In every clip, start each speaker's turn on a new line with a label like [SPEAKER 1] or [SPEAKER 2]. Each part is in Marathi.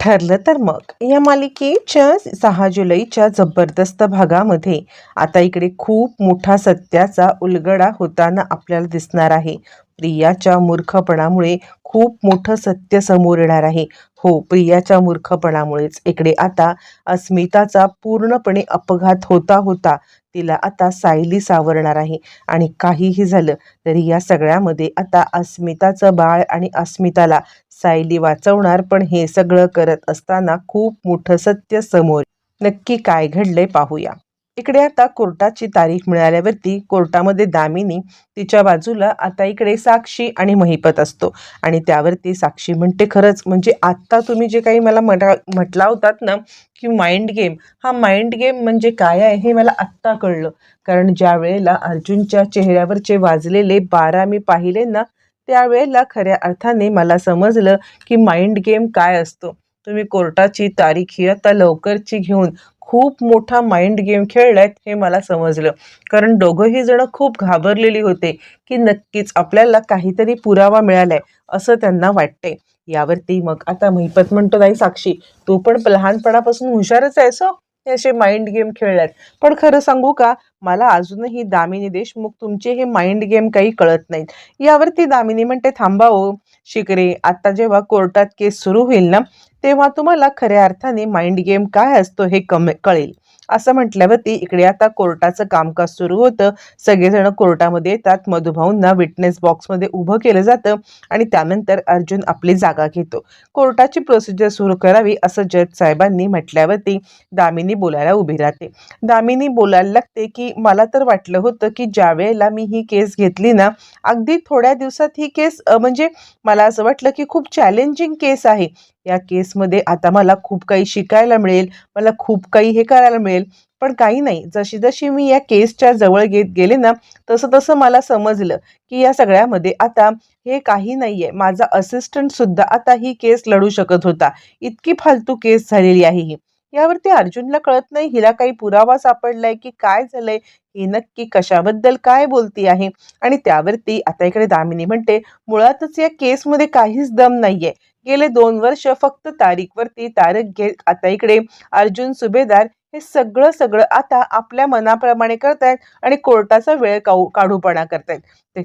[SPEAKER 1] ठरलं तर मग. या मालिकेच्या सहा जुलैच्या जबरदस्त भागामध्ये आता इकडे खूप मोठा सत्याचा उलगडा होताना आपल्याला दिसणार आहे. प्रियाच्या मूर्खपणामुळे खूप मोठं सत्य समोर येणार आहे. हो प्रियाच्या मूर्खपणामुळेच. इकडे आता अस्मिताचा पूर्णपणे अपघात होता होता तिला आता सायली सावरणार आहे. आणि काहीही झालं तरी या सगळ्यामध्ये आता अस्मिताचं बाळ आणि अस्मिताला सायली वाचवणार पण हे सगळं करत असताना खूप मोठं सत्य समोर नक्की काय घडलंय पाहूया. इकडे आता कोर्टाची तारीख मिळाल्यावरती कोर्टामध्ये दामिनी तिच्या बाजूला आता इकडे साक्षी आणि महिपत असतो. आणि त्यावरती साक्षी म्हणते खरंच म्हणजे आत्ता तुम्ही जे काही मला म्हणा म्हटला होतात ना की माइंड गेम हा माइंड गेम म्हणजे काय आहे हे मला आत्ता कळलं. कारण ज्या वेळेला अर्जुनच्या चेहऱ्यावरचे वाजलेले बारा मी पाहिले ना त्यावेळेला खऱ्या अर्थाने मला समजलं की माइंड गेम काय असतो. तुम्ही कोर्टाची तारीख ही आता लवकरची घेऊन खूप मोठा माइंड गेम खेळलायत हे मला समजलं. कारण दोघंही जण खूप घाबरलेली होते की नक्कीच आपल्याला काहीतरी पुरावा मिळालाय असं त्यांना वाटते यावरती मग आता महिपत म्हणतो नाही साक्षी तू पण लहानपणापासून हुशारच आहेस सो हे असे माइंड गेम खेळल्यात. पण खरं सांगू का मला अजूनही दामिनी देशमुख तुमचे हे माइंड गेम काही कळत नाहीत. यावरती दामिनी म्हणते थांबावं हो, शिकरे आता जेव्हा कोर्टात केस सुरू होईल ना तेव्हा तुम्हाला खऱ्या अर्थाने माइंड गेम काय असतो हे कम कळेल. असं म्हटल्यावरती इकडे आता कोर्टाचं कामकाज सुरू होतं. सगळेजण कोर्टामध्ये येतात. मधुभाऊंना विटनेस बॉक्समध्ये उभं केलं जातं आणि त्यानंतर अर्जुन आपली जागा घेतो. कोर्टाची प्रोसिजर सुरू करावी असं जज साहेबांनी म्हटल्यावरती दामिनी बोलायला उभी राहते. दामिनी बोलायला लागते की मला तर वाटलं होतं की ज्या वेळेला मी ही केस घेतली ना अगदी थोड्या दिवसात ही केस म्हणजे मला असं वाटलं की खूप चॅलेंजिंग केस आहे. या केसमध्ये आता मला खूप काही शिकायला मिळेल मला खूप काही हे करायला मिळेल पण काही नाही. जशी जशी मी या केसच्या जवळ घेत गेले ना तसं तसं मला समजलं की या सगळ्यामध्ये आता हे काही नाही आहे माझा असिस्टंट सुद्धा आता ही केस लढू शकत होता. इतकी फालतू केस झालेली आहे ही. यावरती अर्जुनला कळत नाही हिला काही पुरावा सापडलाय की काय झालंय ही नक्की कशाबद्दल काय बोलती आहे? आणि त्यावरती आता इकडे दामिनी म्हणते मुळातच या केसमध्ये काहीच दम नाहीये. गेले दोन वर्ष फक्त तारीखवरती तारख घे. आता इकडे अर्जुन सुभेदार हे सगळं सगळं आता आपल्या मनाप्रमाणे करतायत आणि कोर्टाचा वेळ काऊ काढूपणा करतायत. ते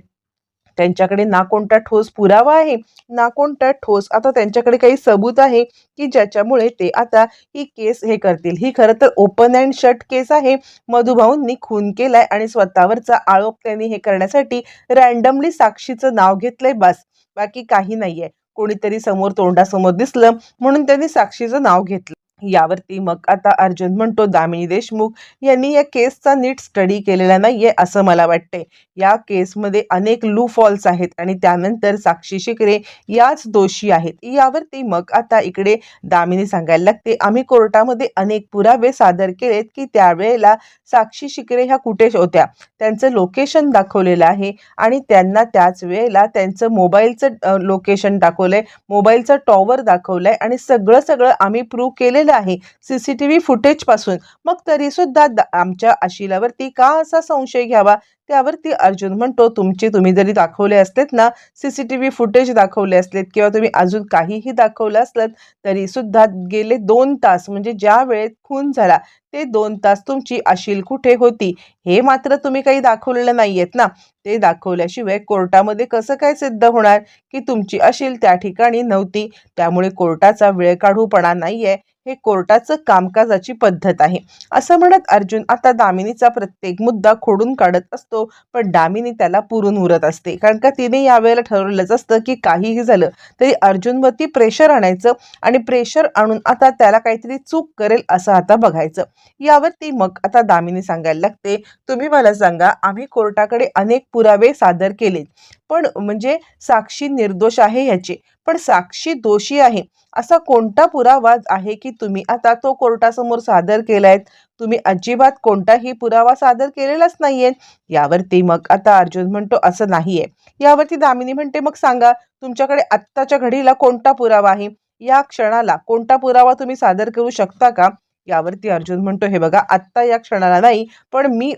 [SPEAKER 1] त्यांच्याकडे ना कोणता ठोस पुरावा आहे. ना कोणता ठोस आता त्यांच्याकडे काही सबूत आहे की ज्याच्यामुळे ते आता ही केस हे करतील. ही खरं तर ओपन अँड शट केस आहे. मधुभाऊंनी खून केलाय आणि स्वतःवरचा आरोप त्यांनी हे करण्यासाठी रॅन्डमली साक्षीचं नाव घेतलंय बस. बाकी काही नाहीये. कोणीतरी समोर तोंडासमोर दिसलं म्हणून त्यांनी साक्षीचं नाव घेतलं. यावरती मग आता अर्जुन म्हणतो दामिनी देशमुख यांनी या केसचा नीट स्टडी केलेला नाहीये असं मला वाटते या केसमध्ये अनेक लू फॉल्स आहेत आणि त्यानंतर साक्षी शिकरे याच दोषी आहेत. यावरती मग आता इकडे दामिनी सांगायला लागते आम्ही कोर्टामध्ये अनेक पुरावे सादर केलेत की त्यावेळेला साक्षी शिकरे ह्या कुठे होत्या? त्यांचं लोकेशन दाखवलेलं आहे आणि त्यांना त्याच वेळेला त्यांचं मोबाईलचं लोकेशन दाखवलंय मोबाईलचं टॉवर दाखवलंय आणि सगळं सगळं आम्ही प्रूव्ह केलेलं आहे. सी सी टी व्ही फुटेजपासून मग तरीसुद्धा आमच्या आशिलावरती का असा संशय घ्यावा? त्यावरती अर्जुन म्हणतो तुमचे तुम्ही जरी दाखवले असलेत ना सीसीटीव्ही व्ही फुटेज दाखवले असलेत किंवा तुम्ही अजून काहीही दाखवलं असलं तरी सुद्धा गेले दोन तास म्हणजे ज्या वेळेत खून झाला ते दोन तास तुमची अशील कुठे होती? हे मात्र तुम्ही काही दाखवलेलं नाही आहेत ना. ते दाखवल्याशिवाय कोर्टामध्ये कसं काय सिद्ध होणार? की तुमची अशील त्या ठिकाणी नव्हती. त्यामुळे कोर्टाचा वेळ काढूपणा नाही आहे हे कोर्टाचं कामकाजाची पद्धत आहे. असं म्हणत अर्जुन आता दामिनीचा प्रत्येक मुद्दा खोडून काढत असतो पण दामिनी त्याला पुरून उरत असते. कारण का तिने यावेळेला ठरवलंच असतं की काहीही झालं तरी अर्जुनवरती प्रेशर आणायचं आणि प्रेशर आणून आता त्याला काहीतरी चूक करेल असं आता बघायचं. यावरती मग आता दामिनी सांगायला लागते तुम्ही मला सांगा आम्ही कोर्टाकडे अनेक पुरावे सादर केलेत. पण म्हणजे साक्षी निर्दोष आहे ह्याचे. पण साक्षी दोषी आहे. असा कोणता पुरावा आहे की तुम्ही आता तो कोर्टासमोर सादर केलाय तुम्ही अजिबात कोणताही पुरावा सादर केलेलाच नाहीये. यावरती मग आता अर्जुन म्हणतो असं नाहीये. यावरती दामिनी म्हणते मग सांगा तुमच्याकडे आत्ताच्या घडीला कोणता पुरावा आहे? या क्षणाला कोणता पुरावा तुम्ही सादर करू शकता का? यावरती अर्जुन म्हणतो हे बघा आत्ता या क्षणाला नाही पण मी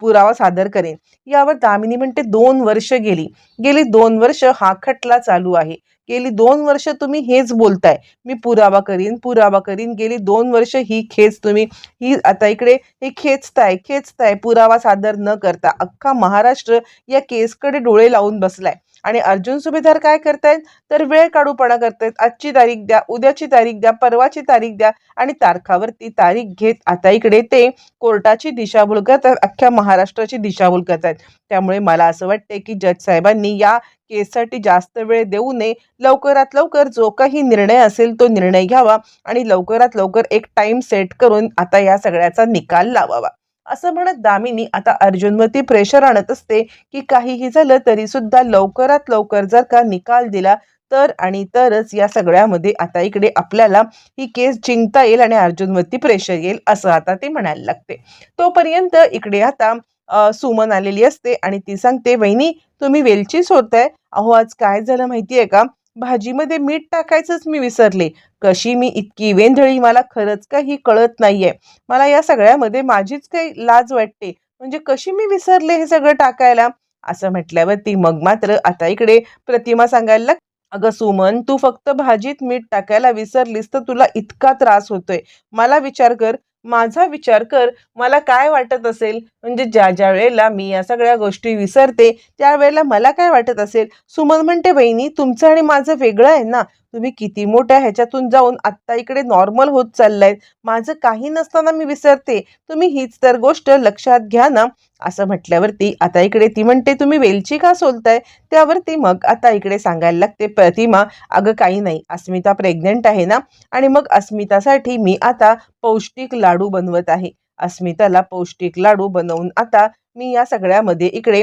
[SPEAKER 1] पुरावा सादर करेन. यावर दामिनी म्हणते दोन वर्ष गेली. गेली दोन वर्ष हा खटला चालू आहे. गेली दोन वर्ष तुम्ही हेच बोलताय. मी पुरावा करीन पुरावा करीन. गेली दोन वर्ष ही खेच तुम्ही. ही आता इकडे हे खेचताय खेचताय. पुरावा सादर न करता अख्खा महाराष्ट्र या केसकडे डोळे लावून बसलाय. आणि अर्जुन सुभेदार काय करतायत? तर वेळ काढूपणा करतायत. आजची तारीख द्या उद्याची तारीख द्या परवाची तारीख द्या आणि तारखावरती तारीख घेत आता इकडे ते कोर्टाची दिशाभूल करतात अख्ख्या महाराष्ट्राची दिशाभूल करतायत त्यामुळे मला असं वाटतंय की जज साहेबांनी या केससाठी जास्त वेळ देऊ नये. लवकरात लवकर जो काही निर्णय असेल तो निर्णय घ्यावा आणि लवकरात लवकर एक टाइम सेट करून आता या सगळ्याचा निकाल लावावा. असं म्हणत दामिनी आता अर्जुनवरती प्रेशर आणत असते की काहीही झालं तरी सुद्धा लवकरात लवकर जर का निकाल दिला तर आणि तरच या सगळ्यामध्ये आता इकडे आपल्याला ही केस जिंकता येईल आणि अर्जुनवरती प्रेशर येईल असं आता ते म्हणायला लागते. तोपर्यंत इकडे आता सुमन आलेली असते आणि ती सांगते वहिनी तुम्ही वेलची सोडताय. अहो आज काय झालं माहितीये का? भाजीमध्ये मीठ टाकायचंच मी विसरले. कशी मी इतकी वेंधळी मला खरंच काही कळत नाहीये. मला या सगळ्यामध्ये माझीच काही लाज वाटते. म्हणजे कशी मी विसरले हे सगळं टाकायला? असं म्हटल्यावर ती मग मात्र आता इकडे प्रतिमा सांगायला अगं सुमन तू फक्त भाजीत मीठ टाकायला विसरलीस तर तुला इतका त्रास होतोय. मला विचार कर. माझा विचार कर मला काय वाटत असेल? म्हणजे ज्या ज्या वेळेला मी या सगळ्या गोष्टी विसरते त्यावेळेला मला काय वाटत असेल? सुमन म्हणते बहिणी तुमचं आणि माझं वेगळं आहे ना. तुम्ही किती मोठ्या ह्याच्यातून जाऊन आत्ता इकडे नॉर्मल होत चाललाय माझं काही नसताना मी विसरते. तुम्ही हीच तर गोष्ट लक्षात घ्या ना. असं म्हटल्यावरती आता इकडे ती म्हणते तुम्ही वेलची का सोलताय? त्यावरती मग आता इकडे सांगायला लागते प्रतिमा अगं काही नाही अस्मिता प्रेग्नंट आहे ना. आणि मग अस्मितासाठी मी आता पौष्टिक लाडू बनवत आहे. अस्मिताला पौष्टिक लाडू बनवून आता मी या सगळ्यामध्ये इकडे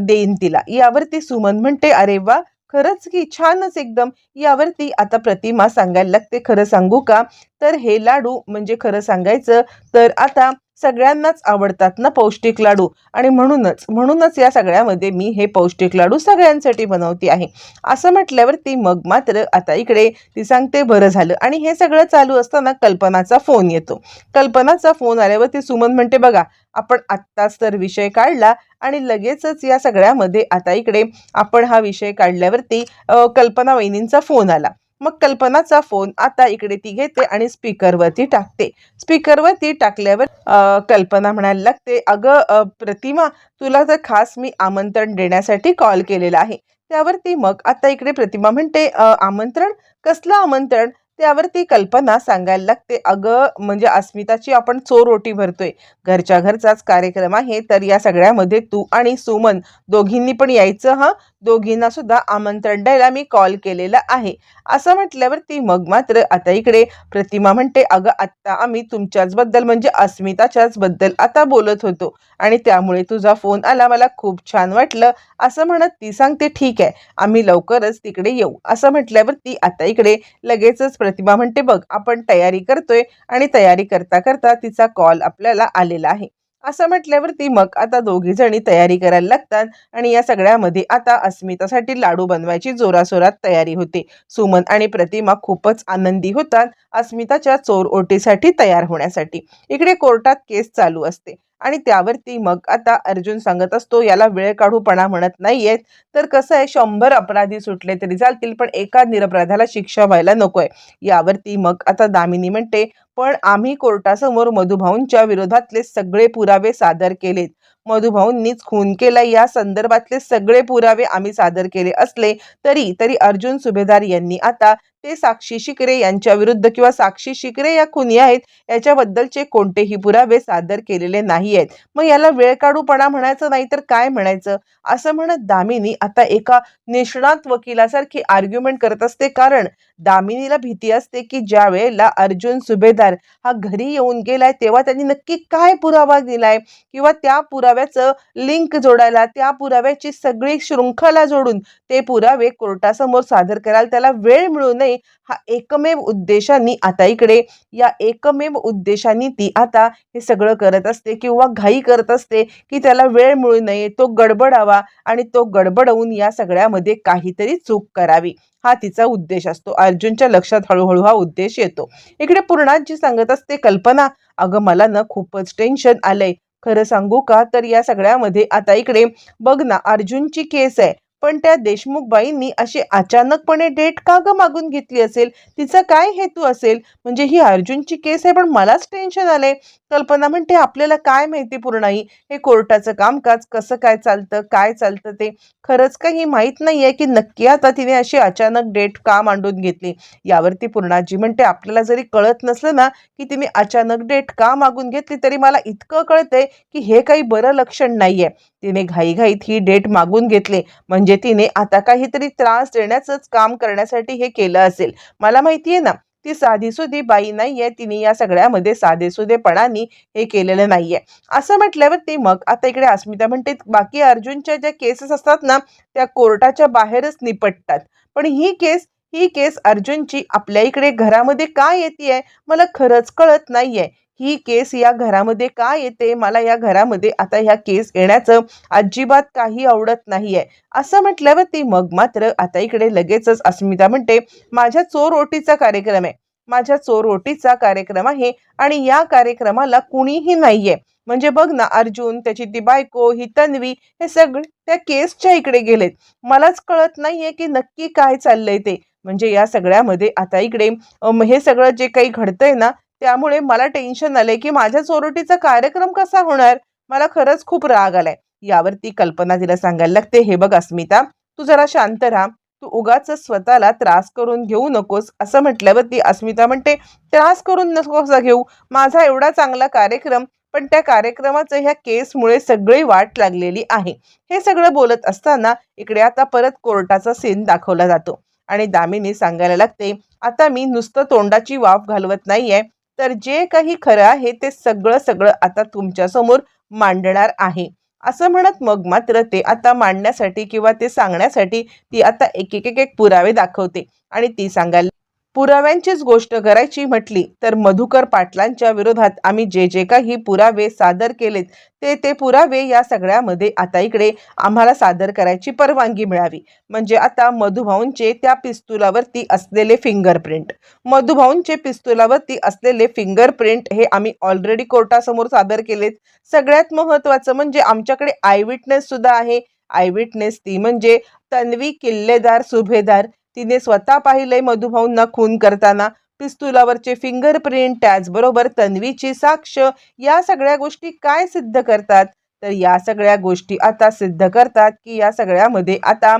[SPEAKER 1] देईन तिला. यावरती सुमन म्हणते अरे वा! खरंच की छानच एकदम. यावरती आता प्रतिमा सांगायला लागते. खरं सांगू का? तर हे लाडू म्हणजे खरं सांगायचं तर आता सगळ्यांनाच आवडतात ना पौष्टिक लाडू? आणि म्हणूनच म्हणूनच या सगळ्यामध्ये मी हे पौष्टिक लाडू सगळ्यांसाठी बनवते आहे. असं म्हटल्यावरती मग मात्र आता इकडे ती सांगते बरं झालं. आणि हे सगळं चालू असताना कल्पनाचा फोन येतो. कल्पनाचा फोन आल्यावरती सुमन म्हणते बघा आपण आत्ताच तर विषय काढला आणि लगेचच या सगळ्यामध्ये आता इकडे आपण हा विषय काढल्यावरती कल्पना वहिनींचा फोन आला. मग कल्पनाचा फोन आता इकडे ती घेते आणि स्पीकरवरती टाकते. स्पीकरवरती टाकल्यावर कल्पना म्हणायला लागते अगं प्रतिमा तुला तर खास मी आमंत्रण देण्यासाठी कॉल केलेला आहे त्यावरती मग आता इकडे प्रतिमा म्हणते आमंत्रण? कसलं आमंत्रण? त्यावर ती कल्पना सांगायला लागते. अगं म्हणजे अस्मिताची आपण चोर चोरोटी भरतोय. घरच्या घरचाच कार्यक्रम आहे तर या सगळ्यामध्ये तू आणि सुमन दोघींनी पण यायचं हा? दोघींना सुद्धा आमंत्रण द्यायला मी कॉल केलेला आहे. असं म्हटल्यावर ती मग मात्र आता इकडे प्रतिमा म्हणते अगं आत्ता आम्ही तुमच्याच बद्दल म्हणजे अस्मिताच्याच बद्दल आता बोलत होतो आणि त्यामुळे तुझा फोन आला. मला खूप छान वाटलं. असं म्हणत ती सांगते ठीक आहे आम्ही लवकरच तिकडे येऊ. असं म्हटल्यावर ती आता इकडे लगेचच प्रतिमा म्हणते बघ आपण तयारी करतोय आणि तयारी करता करता तिचा कॉल आपल्याला आलेला आहे. असं म्हटल्यावरती मग आता दोघी जणी तयारी करायला लागतात आणि या सगळ्यामध्ये आता अस्मितासाठी लाडू बनवायची जोरासोरात तयारी होते. सुमन आणि प्रतिमा खूपच आनंदी होतात अस्मिताच्या चोर ओटीसाठी तयार होण्यासाठी. इकडे कोर्टात केस चालू असते. आणि त्यावरती मग आता अर्जुन सांगत असतो याला वेळ काढूपणा म्हणत नाहीयेत तर कसं आहे शंभर अपराधी सुटले तरी चालतील पण एका निरपराधाला शिक्षा व्हायला नकोय. यावरती मग आता दामिनी म्हणते पण आम्ही कोर्टासमोर मधुभाऊंच्या विरोधातले सगळे पुरावे सादर केलेत. मधुभाऊंनीच खून केला या संदर्भातले सगळे पुरावे आम्ही सादर केले असले तरी तरी अर्जुन सुभेदार यांनी आता ते साक्षी शिकरे यांच्या विरुद्ध किंवा साक्षी शिकरे या खुनी आहेत याच्याबद्दलचे कोणतेही पुरावे सादर केलेले नाही आहेत मग याला वेळ काढूपणा म्हणायचं नाही तर काय म्हणायचं? असं म्हणत दामिनी आता एका निष्णात वकिलासारखी आर्ग्युमेंट करत असते. कारण दामिनीला भीती असते की ज्या वेळेला अर्जुन सुभेदार हा घरी येऊन गेलाय तेव्हा त्यांनी नक्की काय पुरावा दिलाय? किंवा त्या पुराव्याचं लिंक जोडायला त्या पुराव्याची सगळी शृंखला जोडून ते पुरावे कोर्टासमोर सादर करायला त्याला वेळ मिळू नये? नये हा एकमेव उद्देशाने आता इकडे या एकमेव उद्देशाने ती आता हे सगळं करत असते किंवा घाई करत असते की त्याला वेळ मिळू नये तो गडबडावा आणि तो गडबडवून या सगळ्यामध्ये काहीतरी चूक करावी. हा तिचा उद्देश असतो. अर्जुनच्या लक्षात हळूहळू हा उद्देश येतो. इकडे पूर्णाजी सांगत असते कल्पना अगं मला ना खूपच टेन्शन आलंय. खरं सांगू का? तर या सगळ्यामध्ये आता इकडे बघ ना अर्जुनची केस आहे. पण त्या देशमुख बाईंनी अशी अचानकपणे डेट का ग मागून घेतली असेल? तिचा काय हेतू असेल? म्हणजे ही अर्जुनची केस आहे पण मलाच टेन्शन आलंय. कल्पना म्हणते आपल्याला काय माहिती पूर्णाई? हे कोर्टाचं कामकाज कसं काय चालतं? काय चालतं ते? खरंच काही माहीत नाही आहे की नक्की आता तिने अशी अचानक डेट का मांडून घेतली? यावरती पूर्णाजी म्हणते आपल्याला जरी कळत नसलं ना की तिने अचानक डेट का मागून घेतली तरी मला इतकं कळतंय की हे काही बरं लक्षण नाहीये. तिने घाईघाईत ही डेट मागून घेतली. म्हणजे म्हणजे तिने आता काहीतरी त्रास देण्याचंच काम करण्यासाठी हे केलं असेल. मला माहिती आहे ना ती साधीसुधी बाई नाहीये तिने या सगळ्यामध्ये साधेसुधेपणाने हे केलेलं नाहीये. असं म्हटल्यावरती मग आता इकडे अस्मिता म्हणते बाकी अर्जुनच्या ज्या केसेस असतात ना त्या कोर्टाच्या बाहेरच निपटतात. पण ही केस ही केस अर्जुनची आपल्या इकडे घरामध्ये का येते मला खरंच कळत नाहीये. ही केस या घरामध्ये का येते? मला या घरामध्ये आता ह्या केस येण्याचं अजिबात काही आवडत नाहीये. असं म्हटल्यावरती मग मात्र आता इकडे लगेचच अस्मिता म्हणते माझ्या चोर ओटीचा कार्यक्रम आहे. माझ्या चोर ओटीचा कार्यक्रम आहे आणि या कार्यक्रमाला कुणीही नाहीये. म्हणजे बघ ना अर्जुन त्याची ती बायको ही तन्वी हे सगळे त्या केसच्या इकडे गेलेत. मलाच कळत नाहीये की नक्की काय चाललंय ते. म्हणजे या सगळ्यामध्ये आता इकडे हे सगळं जे काही घडतंय ना त्यामुळे मला टेन्शन आले की माझ्या चोरटीचा कार्यक्रम कसा होणार? मला खरंच खूप राग आलाय. यावरती कल्पना तिला सांगायला लागते हे बघ अस्मिता तू जरा शांत राहा. तू उगाच स्वतःला त्रास करून घेऊ नकोस. असं म्हटल्यावर ती अस्मिता म्हणते त्रास करून नकोस घेऊ. माझा एवढा चांगला कार्यक्रम पण त्या कार्यक्रमाचं ह्या केसमुळे सगळी वाट लागलेली आहे. हे सगळं बोलत असताना इकडे आता परत कोर्टाचा सीन दाखवला जातो. आणि दामिनी सांगायला लागते आता मी नुसतं तोंडाची वाफ घालवत नाहीये. तर जे काही खरं आहे ते सगळं सगळं आता तुमच्यासमोर मांडणार आहे. असं म्हणत मग मात्र ते आता मांडण्यासाठी किंवा ते सांगण्यासाठी ती आता एक एक एक एक पुरावे दाखवते आणि ती सांगायला पुराव्यांचीच गोष्ट करायची म्हटली तर मधुकर पाटलांच्या विरोधात आम्ही जे जे काही पुरावे सादर केलेत ते ते पुरावे या सगळ्यामध्ये आता इकडे आम्हाला सादर करायची परवानगी मिळावी. म्हणजे आता मधुभाऊंचे त्या पिस्तुलावरती असलेले फिंगरप्रिंट मधुभाऊंचे पिस्तुलावरती असलेले फिंगरप्रिंट हे आम्ही ऑलरेडी कोर्टासमोर सादर केलेत. सगळ्यात महत्त्वाचं म्हणजे आमच्याकडे आयविटनेस सुद्धा आहे. आयविटनेस ती म्हणजे तन्वी किल्लेदार सुभेदार. तिने स्वतः पाहिले मधुभाऊंना खून करताना. पिस्तुलावरचे फिंगरप्रिंट त्याचबरोबर तन्वीची साक्ष. या सगळ्या गोष्टी काय सिद्ध करतात? तर या सगळ्या गोष्टी आता सिद्ध करतात की या सगळ्यामध्ये आता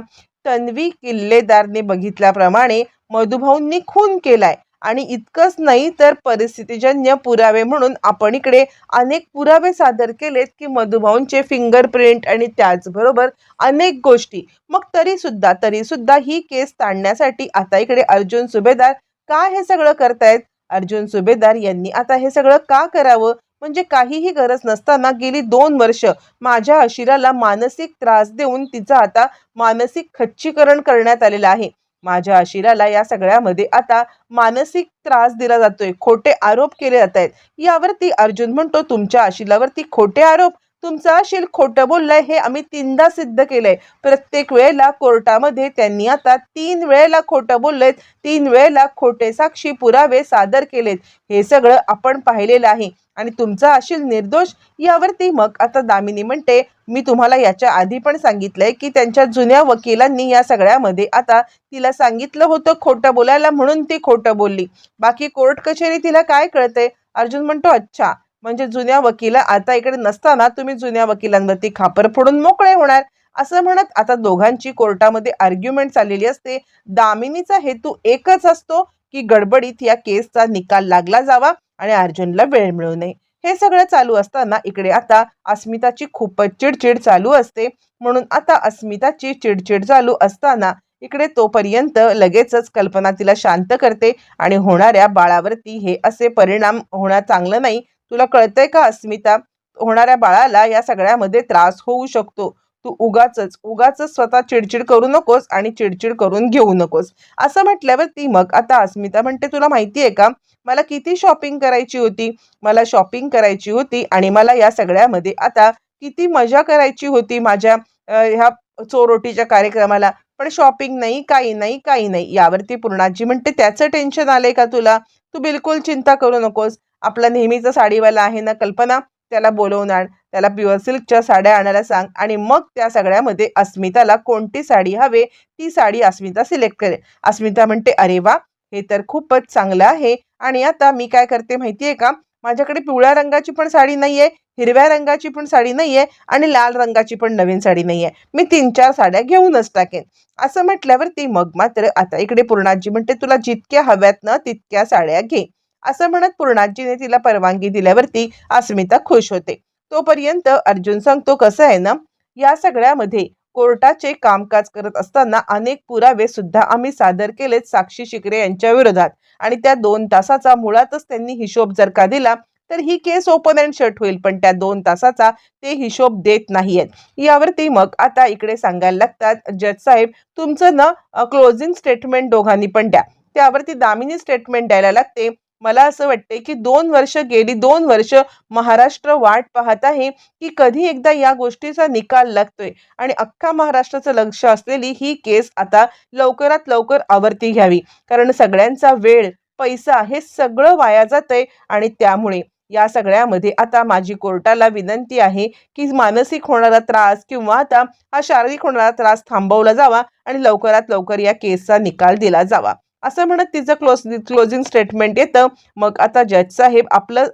[SPEAKER 1] तन्वी किल्लेदारने बघितल्याप्रमाणे मधुभाऊंनी खून केलाय. आणि इतकंच नाही तर परिस्थितीजन्य पुरावे म्हणून आपण इकडे अनेक पुरावे सादर केलेत की मधुभाऊंचे फिंगरप्रिंट आणि त्याचबरोबर अनेक गोष्टी. मग तरी सुद्धा तरी सुद्धा ही केस ताणण्यासाठी आता इकडे अर्जुन सुभेदार का हे सगळं करतायत? अर्जुन सुभेदार यांनी आता हे सगळं का करावं? म्हणजे काहीही गरज नसताना गेली दोन वर्ष माझ्या अशिराला मानसिक त्रास देऊन तिचं आता मानसिक खच्चीकरण करण्यात आलेलं आहे. माझ्या आशिराला या सगळ्यामध्ये आता मानसिक त्रास दिला जातोय. खोटे आरोप केले जात आहेत यावरती अर्जुन म्हणतो तुमच्या आशिलावरती खोटे आरोप तुमचा अशील खोटं बोललंय हे आम्ही तीनदा सिद्ध केलंय. प्रत्येक वेळेला कोर्टामध्ये त्यांनी आता तीन वेळेला खोटं बोललेत तीन वेळेला खोटे साक्षी पुरावे सादर केलेत. हे सगळं आपण पाहिलेलं आहे. आणि तुमचा अशील निर्दोष यावरती मग आता दामिनी म्हणते मी तुम्हाला याच्या आधी पण सांगितलंय की त्यांच्या जुन्या वकिलांनी या सगळ्यामध्ये आता तिला सांगितलं होतं खोटं बोलायला म्हणून ती खोटं बोलली. बाकी कोर्ट कचेरी तिला काय कळते अर्जुन म्हणतो अच्छा म्हणजे जुन्या वकिला आता इकडे नसताना तुम्ही जुन्या वकिलांवरती खापर फोडून मोकळे होणार. असं म्हणत आता दोघांची कोर्टामध्ये आर्ग्युमेंट चाललेली असते. दामिनीचा हेतू एकच असतो की गडबडीत या केसचा निकाल लागला जावा आणि अर्जुनला वेळ मिळू नये. हे सगळं चालू असताना इकडे आता अस्मिताची खूपच चिडचिड चालू असते. म्हणून आता अस्मिताची चिडचिड चालू असताना इकडे तोपर्यंत लगेचच कल्पना तिला शांत करते आणि होणाऱ्या बाळावरती हे असे परिणाम होणं चांगलं नाही. तुला कळतंय का अस्मिता? होणाऱ्या बाळाला या सगळ्यामध्ये त्रास होऊ शकतो. तू उगाच उगाच स्वतः चिडचिड करू नकोस आणि चिडचिड करून घेऊ नकोस. असं म्हटल्यावर ती मग आता अस्मिता म्हणते तुला माहिती आहे का मला किती शॉपिंग करायची होती? मला शॉपिंग करायची होती आणि मला या सगळ्यामध्ये आता किती मजा करायची होती माझ्या ह्या चोरोटीच्या कार्यक्रमाला. पण शॉपिंग नाही काही नाही काही नाही. यावरती पूर्णाजी म्हणते त्याचं टेन्शन आलंय का तुला? तू बिलकुल चिंता करू नकोस. आपला नेहमीचा साडीवाला आहे ना कल्पना त्याला बोलवून आण त्याला प्युअर सिल्कच्या साड्या आणायला सांग आणि मग त्या सगळ्यामध्ये अस्मिताला कोणती साडी हवे ती साडी अस्मिता सिलेक्ट करेल. अस्मिता म्हणते अरे वा हे तर खूपच चांगलं आहे. आणि आता मी काय करते माहिती आहे का? माझ्याकडे पिवळ्या रंगाची पण साडी नाही आहे हिरव्या रंगाची पण साडी नाही आहे आणि लाल रंगाची पण नवीन साडी नाही आहे मी तीन चार साड्या घेऊनच टाकेन. असं म्हटल्यावरती मग मात्र आता इकडे पूर्णाजी म्हणते तुला जितक्या हव्यात ना तितक्या साड्या घे. असं म्हणत पूर्णाजीने तिला परवानगी दिल्यावरती अस्मिता खुश होते. तोपर्यंत अर्जुन सांगतो कसं आहे ना या सगळ्यामध्ये कोर्टाचे कामकाज करत असताना अनेक पुरावे सुद्धा आम्ही सादर केलेत साक्षी शिकरे यांच्या विरोधात. आणि त्या दोन तासाचा मुळातच त्यांनी हिशोब जर का दिला तर ही केस ओपन अँड शट होईल पण त्या दोन तासाचा ते हिशोब देत नाहीयेत. यावरती मग आता इकडे सांगायला लागतात जज साहेब तुमचं ना क्लोजिंग स्टेटमेंट दोघांनी पण द्या. त्यावरती दामिनी स्टेटमेंट द्यायला लागते. मला असं वाटते की दोन वर्ष गेली दोन वर्ष महाराष्ट्र वाट पाहत आहे की कधी एकदा या गोष्टीचा निकाल लागतोय. आणि अख्खा महाराष्ट्राचं लक्ष असलेली ही केस आता लवकरात लवकर आवर्ती घ्यावी. कारण सगळ्यांचा वेळ पैसा हे सगळं वाया जातंय आणि त्यामुळे या सगळ्यामध्ये आता माझी कोर्टाला विनंती आहे की मानसिक होणारा त्रास किंवा आता हा शारीरिक होणारा त्रास थांबवला जावा आणि लवकरात लवकर या केसचा निकाल दिला जावा. असं म्हणत तिचं क्लोज क्लोजिंग स्टेटमेंट येतं. मग आता जज साहेब आपलं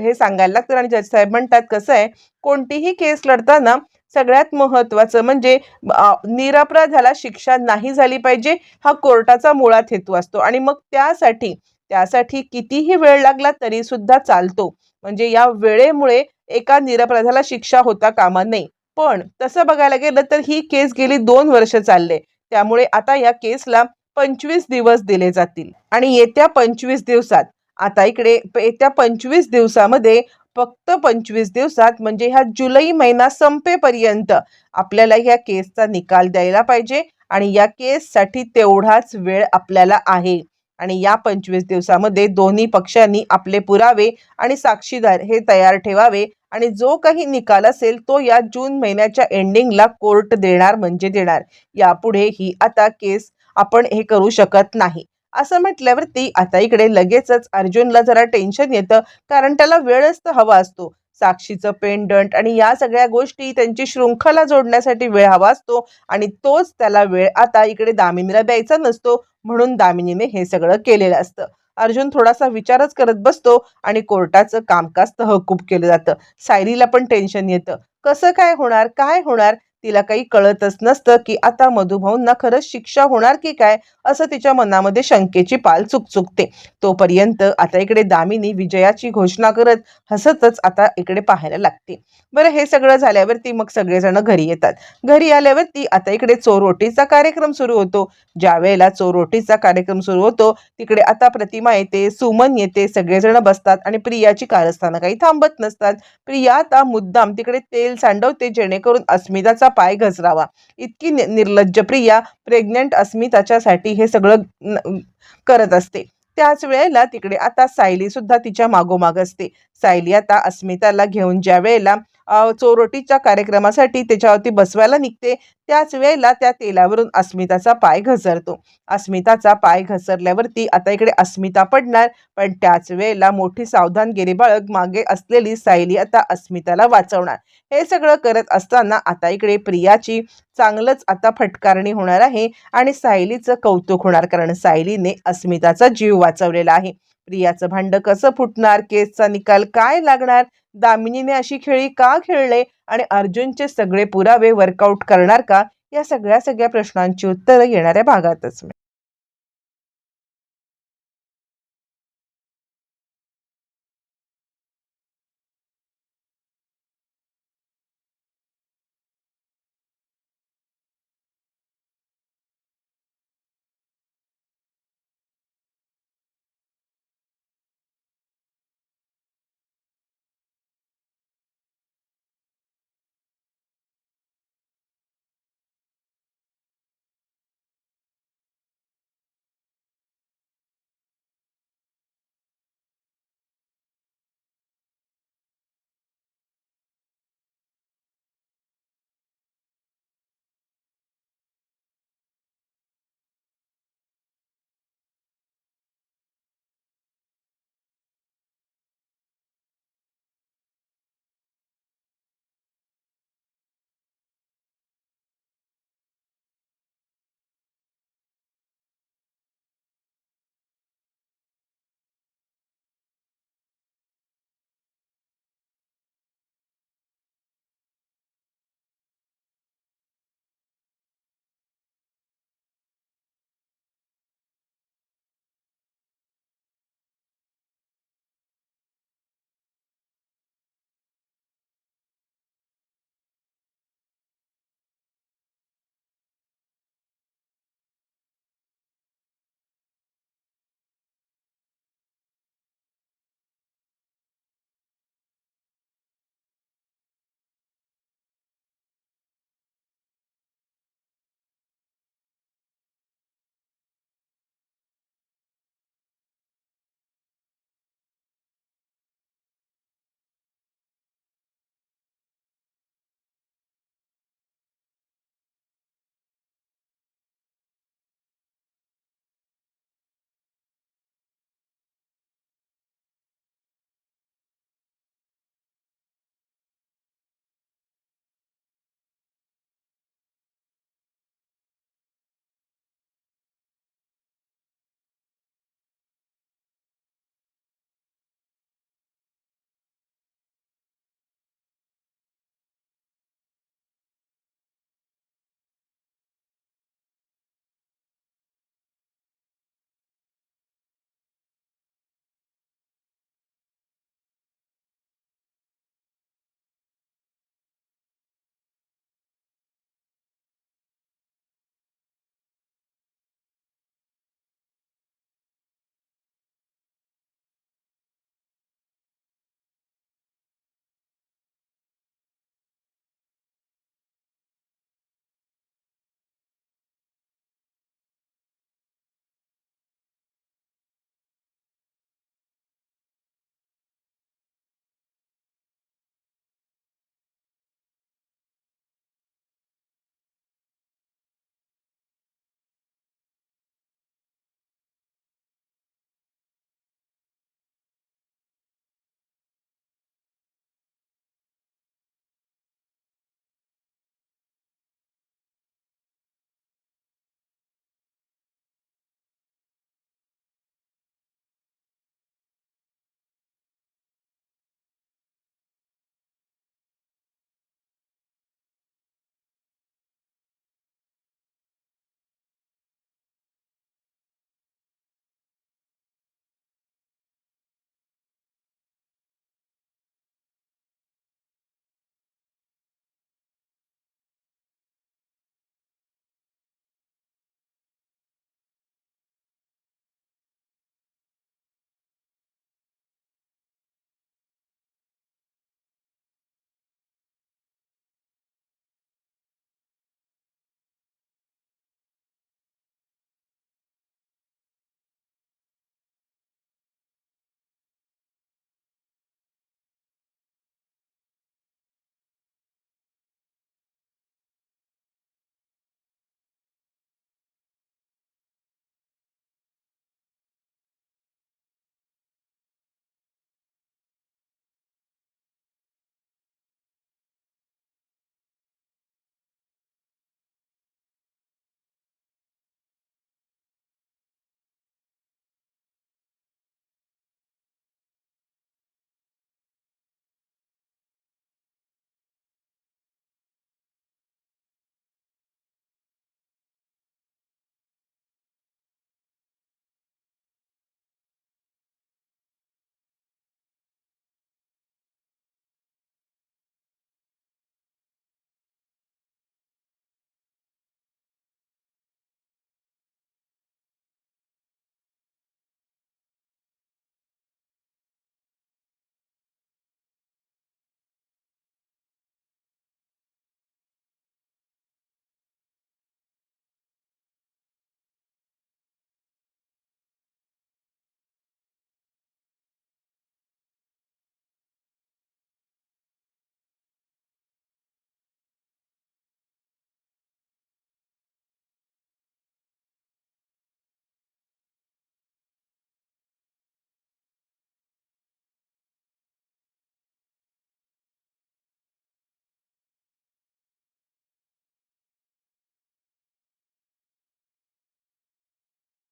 [SPEAKER 1] हे सांगायला लागतं आणि जज साहेब म्हणतात कसं आहे कोणतीही केस लढताना सगळ्यात महत्त्वाचं म्हणजे निरपराधाला शिक्षा नाही झाली पाहिजे हा कोर्टाचा मुळात हेतू असतो. आणि मग त्यासाठी त्यासाठी कितीही वेळ लागला तरी सुद्धा चालतो. म्हणजे या वेळेमुळे एका निरपराधाला शिक्षा होता कामा नये. पण तसं बघायला गेलं तर ही केस गेली दोन वर्ष चालले. त्यामुळे आता या केसला पंचवीस दिवस दिले जातील. आणि येत्या पंचवीस दिवसात आता इकडे येत्या पंचवीस दिवसामध्ये फक्त पंचवीस दिवसात म्हणजे ह्या जुलै महिना संपेपर्यंत आपल्याला ह्या केसचा निकाल द्यायला पाहिजे. आणि या केससाठी तेवढाच वेळ आपल्याला आहे. आणि या पंचवीस दिवसामध्ये दोन्ही पक्षांनी आपले पुरावे आणि साक्षीदार हे तयार ठेवावे. आणि जो काही निकाल असेल तो या जून महिन्याच्या एंडिंगला कोर्ट देणार म्हणजे देणार. यापुढे ही आता केस आपण हे करू शकत नाही. असं म्हटल्यावरती आता इकडे लगेचच अर्जुनला जरा टेन्शन येतं कारण त्याला वेळच तर हवा असतो. साक्षीचं पेंडंट आणि या सगळ्या गोष्टी त्यांची शृंखला जोडण्यासाठी वेळ हवा असतो आणि तोच त्याला वेळ आता इकडे दामिनीला द्यायचा नसतो म्हणून दामिनीने हे सगळं केलेलं असतं. अर्जुन थोडासा विचारच करत बसतो आणि कोर्टाचं कामकाज तहकूब केलं जातं. सायरीला पण टेन्शन येतं. कसं काय होणार? काय होणार? तिला काही कळतच नसतं की आता मधुभाऊंना खरंच शिक्षा होणार की काय असं तिच्या मनामध्ये शंकेची पाल चुकचुकते. तोपर्यंत आता इकडे दामिनी विजयाची घोषणा करत हसतच आता इकडे पाहायला लागते. बरं हे सगळं झाल्यावरती मग सगळेजण घरी येतात. घरी आल्यावरती आता इकडे चोरोटीचा कार्यक्रम सुरू होतो. ज्या वेळेला चोरोटीचा कार्यक्रम सुरू होतो तिकडे आता प्रतिमा येते सुमन येते सगळेजण बसतात आणि प्रियाची कारस्थानं काही थांबत नसतात. प्रिया आता मुद्दाम तिकडे तेल सांडवते जेणेकरून अस्मिताचा पाय घसरावा. इतकी निर्लज्ज प्रिया प्रेग्नंट अस्मिताच्यासाठी हे सगळं करत असते. त्याच वेळेला तिकडे आता सायली सुद्धा तिच्या मागोमाग असते. सायली आता अस्मिताला घेऊन ज्या वेळेला चोरोटीच्या कार्यक्रमासाठी त्याच्यावरती बसवायला निघते त्याच वेळेला त्या तेलावरून अस्मिताचा पाय घसरतो. अस्मिताचा पाय घसरल्यावरती आता इकडे अस्मिता पडणार पण त्याच वेळेला मोठी सावधानगिरी बाळग मागे असलेली सायली आता अस्मिताला वाचवणार. हे सगळं करत असताना आता इकडे प्रियाची चांगलंच आता फटकारणी होणार आहे आणि सायलीचं कौतुक होणार कारण सायलीने अस्मिताचा जीव वाचवलेला आहे. प्रियाचं भांड कसं फुटणार? केसचा निकाल काय लागणार? दामिनीने अशी खेळी का खेळले? आणि अर्जुनचे सगळे पुरावे वर्कआउट करणार का? या सगळ्या सगळ्या प्रश्नांची उत्तरं येणाऱ्या भागातच मिळेल